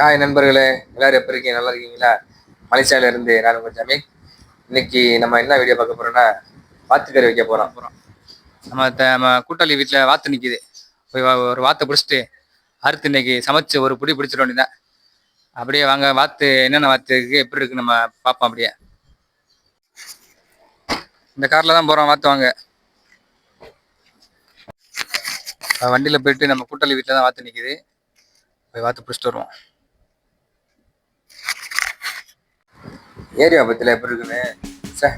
Hi நண்பர்களே எல்லாரும் எப்படி இருக்கீங்க? நல்லா இருக்கீங்களா? மலேசியால இருந்து நான் உங்கள் ஜமீக் இன்னைக்கு நம்ம என்ன வீடியோ பார்க்க போறோம்னா வாத்துக்கறி வைக்க போறோம். அப்புறம் நம்ம த- நம்ம கூட்டாளி வீட்டில் வாத்து நிற்கிது போய் வா- ஒரு வாத்தை பிடிச்சிட்டு அறுத்து இன்னைக்கு சமைச்சு ஒரு பிடி பிடிச்சிட வேண்டியதான் அப்படியே வாங்க வாத்து என்னென்ன வாத்து இருக்கு எப்படி இருக்கு நம்ம பார்ப்போம் அப்படியே. இந்த காரில் தான் போகிறோம் வாத்து வாங்க. வண்டியில் போயிட்டு நம்ம கூட்டாளி வீட்டில் தான் வாத்து நிற்கிது போய் வாத்து பிடிச்சிட்டு வருவோம். ஏரியா பத்தில எப்படி இருக்குன்னு? சார்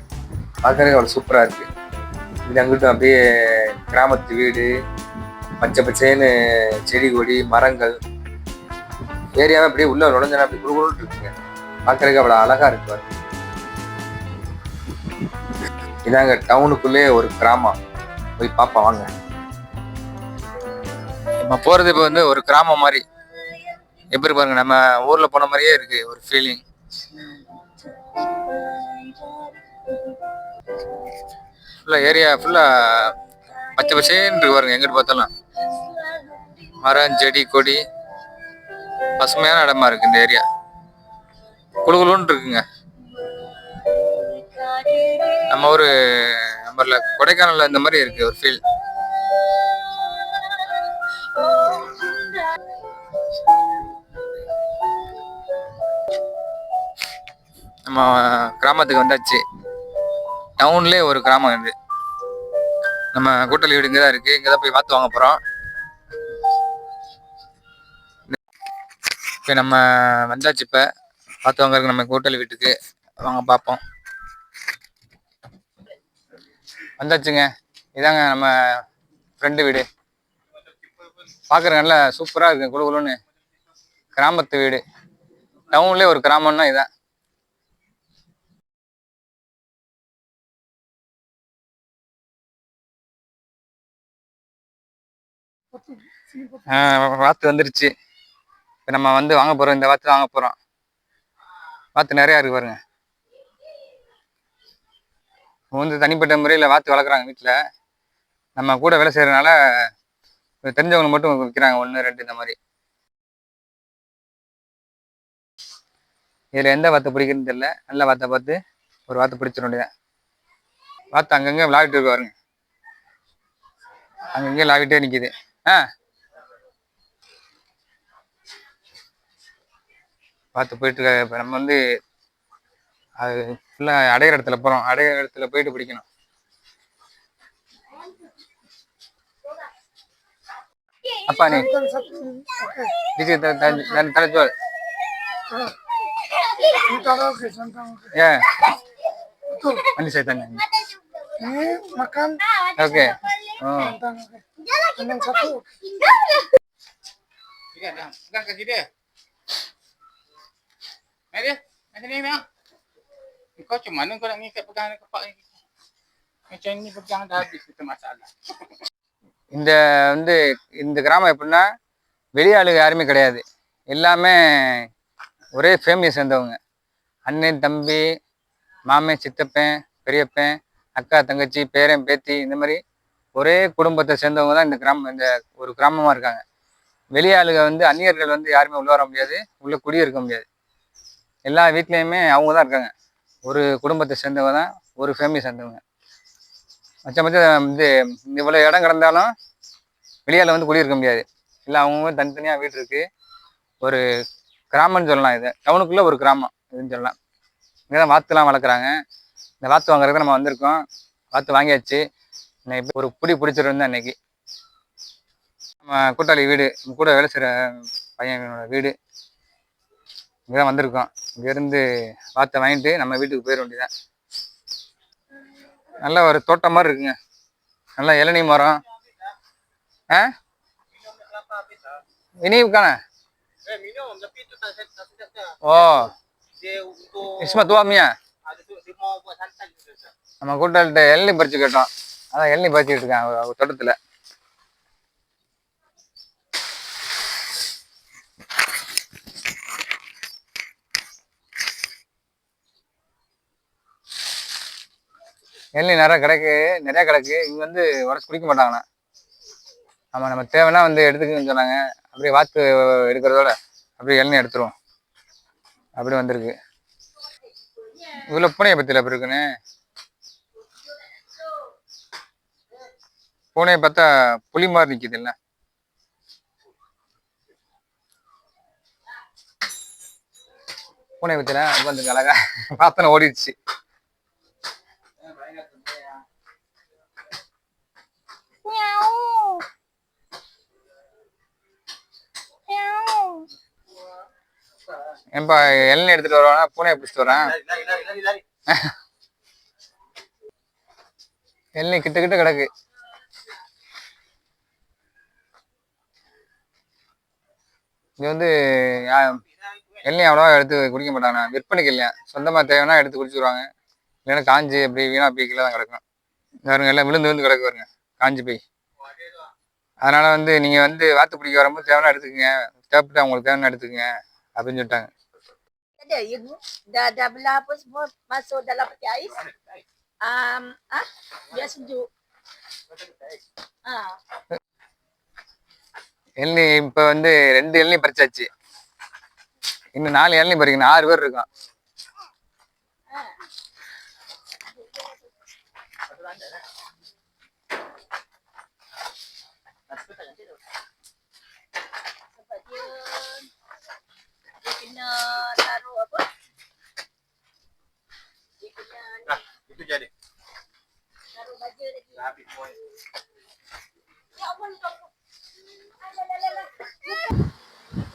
பார்க்கறதுக்கு அவ்வளோ சூப்பராக இருக்கு. இது அங்கிட்டும் அப்படியே கிராமத்து வீடு பச்சை பச்சைன்னு செடி கொடி மரங்கள். ஏரியாவை அப்படியே உள்ள நுழைஞ்சனா அப்படி குழுகுழுன்னு இருக்குங்க. பார்க்கறதுக்கு அவ்வளோ அழகா இருக்கு இதாங்க டவுனுக்குள்ளே ஒரு கிராமம் போய் பார்ப்போம் வாங்க. நம்ம போகிறது இப்போ வந்து ஒரு கிராமம் மாதிரி. எப்படி பாருங்க நம்ம ஊரில் போன மாதிரியே இருக்கு ஒரு ஃபீலிங் ஃபுல்லாக ஏரியா ஃபுல்லாக பச்சை பச்சேன்னு இருக்கு பாருங்க எங்கிட்டு பார்த்தாலும். மரம் செடி கொடி. பசுமையான இடமா இருக்கு இந்த ஏரியா குளுகுளுன்னு இருக்குங்க. நம்ம ஒரு நம்மள கொடைக்கானல்ல இந்த மாதிரி இருக்கு ஒரு ஃபீல் நம்ம கிராமத்துக்கு வந்தாச்சு. டவுன்லேயே ஒரு கிராமம் இது. நம்ம கூட்டல் வீடு இங்கே தான் இருக்குது இங்கே தான் போய் பார்த்து வாங்க போகிறோம் இப்போ நம்ம வந்தாச்சு இப்போ. பார்த்து வாங்கறதுக்கு நம்ம கூட்டல் வீட்டுக்கு. வாங்க பார்ப்போம். வந்தாச்சுங்க. இதாங்க நம்ம ஃப்ரெண்டு வீடு. பார்க்குற நல்ல சூப்பராக இருக்குது குளு குளுன்னு கிராமத்து வீடு. டவுன்லேயே ஒரு கிராமம்னா இதான். வாத்து வந்துருச்சு. இப்போ நம்ம வந்து வாங்க போகிறோம் இந்த வாத்து வாங்க போகிறோம் வாத்து நிறையா இருக்கு பாருங்க. வந்து தனிப்பட்ட முறையில் வாத்து வளர்க்குறாங்க வீட்டில் நம்ம கூட வேலை செய்கிறனால தெரிஞ்சவங்க மட்டும் விற்கிறாங்க ஒன்று ரெண்டு இந்த மாதிரி. இதில் எந்த வார்த்தை பிடிக்குன்னு தெரியல. நல்ல வாத்தை பார்த்து ஒரு வார்த்தை பிடிச்சிட வேண்டியதான் வாத்து அங்கங்கே விளாடிட்டு இருக்கு பாருங்க. அங்கங்கே விளாடிட்டே நிற்கிது ஆ. பார்த்து போயிட்டு இருக்க இப்போ நம்ம வந்து அது ஃபுல்லாக அடையிற இடத்துல போகிறோம் அடையிற இடத்துல போயிட்டு பிடிக்கணும். அப்பா நீ டிசி தலைச்சோல் ஏ. அன்னி சைத்தன்யா Ini makan okay tentang dengan satu pegang kasih dia. Mari dia. Macam ni memang. Kau macam mana kau nak ngikat pegang kepak ni? Macam ni pegang dah habis kita masalah. இந்த வந்து இந்த கிராமம் எப்படின்னா வெளியாளுங்க யாருமே கிடையாது எல்லாமே ஒரே ஃபேமிலியை சேர்ந்தவங்க அண்ணன் தம்பி மாமன் சித்தப்பன் பெரியப்பன் அக்கா தங்கச்சி பேரன் பேத்தி இந்த மாதிரி ஒரே குடும்பத்தை சேர்ந்தவங்க தான் இந்த கிராமம் இந்த ஒரு கிராமமாக இருக்காங்க. வெளியாளுங்க வந்து அந்நியர்கள் வந்து யாருமே உள்ள வர முடியாது. உள்ளே குடியிருக்க முடியாது. எல்லா வீட்லேயுமே அவங்க தான் இருக்காங்க. ஒரு குடும்பத்தை சேர்ந்தவங்க தான் ஒரு ஃபேமிலி சேர்ந்தவங்க. மச்ச மச்சம் இது இவ்வளோ இடம் கிடந்தாலும் வெளியால் வந்து குடியிருக்க முடியாது. இல்லை அவங்கவுங்க தனித்தனியாக வீடு இருக்குது ஒரு கிராமம்னு சொல்லலாம் இது. டவுனுக்குள்ளே ஒரு கிராமம் இதுன்னு சொல்லலாம். இங்கே தான் வாத்துலாம் வளர்க்குறாங்க. இந்த வாத்து வாங்குறதுக்கு நம்ம வந்திருக்கோம். வாத்து வாங்கியாச்சு. இன்னைக்கு ஒரு பிடி பிடிச்சிருந்தேன் இன்னைக்கு. நம்ம கூட்டாளி வீடு கூட வேலை செய்கிற பையனோட வீடு. இங்கே தான் வந்திருக்கோம். இங்கேருந்து வாத்தை வாங்கிட்டு நம்ம வீட்டுக்கு போயிட வேண்டியதான் நல்ல ஒரு தோட்டம் மாதிரி இருக்குங்க. நல்ல இளநீ மரம். ஆ? இனிவுக்கான. ஓ. இஸ்மா துவாமியா. நம்ம கூட்டாளிட்ட இளநீ பறிச்சு கேட்டோம். அதான் இளநீ பாய்ச்சிட்டு இருக்கேன் அவங்க- அவங்க தோட்டத்தில். இளநீ நிறைய கிடக்கு நிறையா கிடக்கு. இங்கே வந்து உடச்சி குடிக்க மாட்டாங்கண்ணா. ஆமாம் நம்ம தேவைன்னா வந்து எடுத்துக்கன்னு சொன்னாங்க. அப்படியே வாத்து எடுக்கிறதோட அப்படியே இளநீ எடுத்துருவோம். அப்படி வந்திருக்கு. இவ்வளோ பூனையை பற்றியில் அப்படி இருக்குண்ணே பூனையை பார்த்தா புலி மாதிரி நிற்கிது இல்லை பூனை பற்றியில் வந்துங்க அழகா பார்த்தன ஓடிடுச்சு. ஏன்பா இளநீ எடுத்துட்டு வருவானா? பூனையை பிடிச்சிட்டு வரேன். இளநீ கிட்ட கிட்ட கிடக்கு. இது வந்து யா- அவ்வளோவா எடுத்து குடிக்க மாட்டாங்க. விற்பனைக்கு இல்லையா? சொந்தமாக தேவைன்னா எடுத்து குடிச்சுருவாங்க இல்லைன்னா காஞ்சி அப்படி வீணாக போய் கீழே தான் கிடக்கும். இந்த பாருங்க எல்லாம் விழுந்து விழுந்து கிடக்கு வருங்க காஞ்சி போய். அதனால் வந்து நீங்கள் வந்து வாத்து பிடிக்க வரும்போது தேவைன்னா எடுத்துக்கங்க. தேவைப்பட்டு அவங்களுக்கு தேவைன்னா எடுத்துக்கங்க அப்படின்னு சொல்லிட்டாங்க. Dah dah semua? Masuk dalam peti ais. Um, ah, sejuk. Ah, இளநீ இப்போ வந்து ரெண்டு இளநீ பறிச்சாச்சு. இன்னும் நாலு இளநீ பறிக்கணும். ஆறு பேர் இருக்கோம்.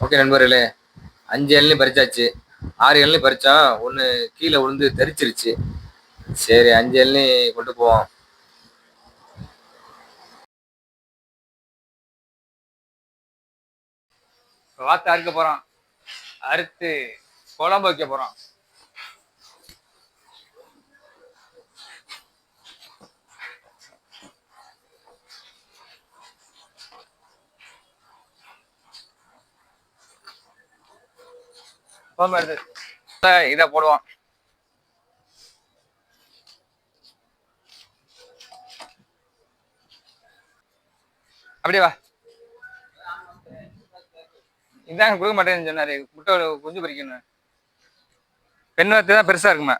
ஓகே நண்பர்களே அஞ்சு எல்லையும் பறிச்சாச்சு. ஆறு எல்லையும் பறிச்சா ஒன்று கீழே விழுந்து தெரிச்சிருச்சு. சரி அஞ்சு எல்லையும் கொண்டு போவோம். இப்போ வாத்து அறுக்க போகிறோம் அறுத்து குழம்பு வைக்க போகிறோம் இதை போடுவோம். அப்படியே வா. இதாங்க கொடுக்க மாட்டேன்னு சொன்னாரு. முட்டை குஞ்சு பறிக்கணும். பெண் வாத்து தான் பெருசா இருக்குமா.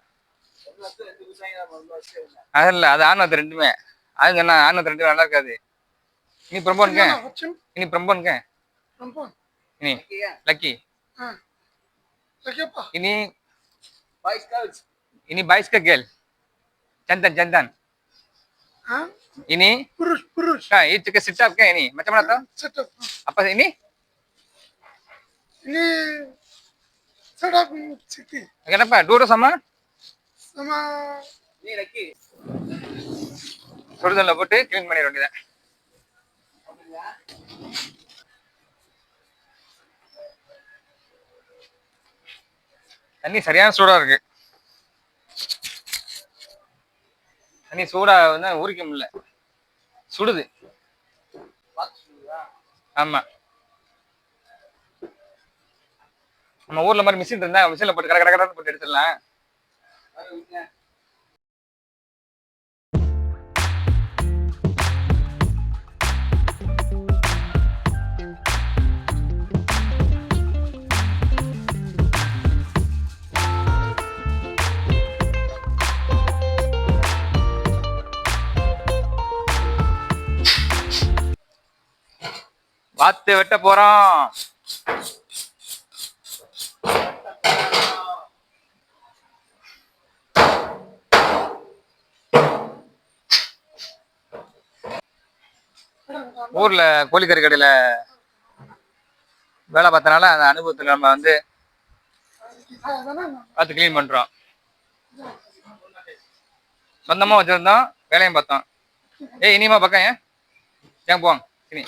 அது இல்ல அது ஆண் வாத்து ரெண்டுமே. அது சொன்னா ஆண் வாத்து ரெண்டுமே நல்லா இருக்காது. இனி பிரம்போனுக்க இனி பிரம்போனுக்க இனி lucky ini ini bais ke gel jantan jantan ini Kurus, kurus. nah itu ke sedap kan ini macam mana tau Sedap. apa ini Ini sedap Siti. kenapa dua sama Sama Ni lagi. சுடுதல்ல போட்டு clean பண்ணிட வேண்டியதான் தண்ணி சரியான சூடா இருக்கு. தண்ணி சூடா வந்து ஊறிக்க முடியல. சுடுது. ஆமா. நம்ம ஊர்ல மாதிரி மிஷின் இருந்தா மிஷின்ல போட்டு கட கட கடை போட்டு எடுத்துடலாம். வாத்து வெட்ட போறோம். ஊர்ல கோழிக்கறி கடையில வேலை பார்த்தனால அந்த அனுபவத்துல நம்ம வந்து பார்த்து கிளீன் பண்றோம். சொந்தமா வச்சிருந்தோம் வேலையும் பார்த்தோம். ஏய் இனிமா பக்கம் ஏன்? ஏன் போவாங்க இனி.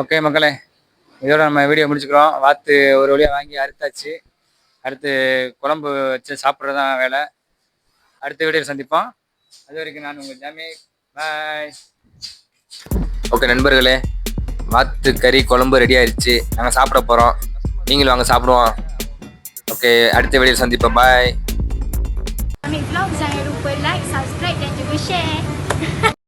ஓகே மக்களே இதோட நம்ம வீடியோ முடிச்சுக்கிறோம். வாத்து ஒரு வழியாக வாங்கி அறுத்தாச்சு. அடுத்து குழம்பு வச்சு சாப்பிட்றது தான் வேலை. அடுத்த வீடியோ சந்திப்போம். அது வரைக்கும் நான் உங்கள் ஜாமி. பாய் ஓகே நண்பர்களே வாத்து கறி குழம்பு ரெடி ஆயிடுச்சு நாங்கள் சாப்பிட போகிறோம் நீங்களும் வாங்க சாப்பிடுவோம். ஓகே அடுத்த வீடியோ சந்திப்போம். பாய் Ambil vlog jangan lupa like, subscribe dan juga share.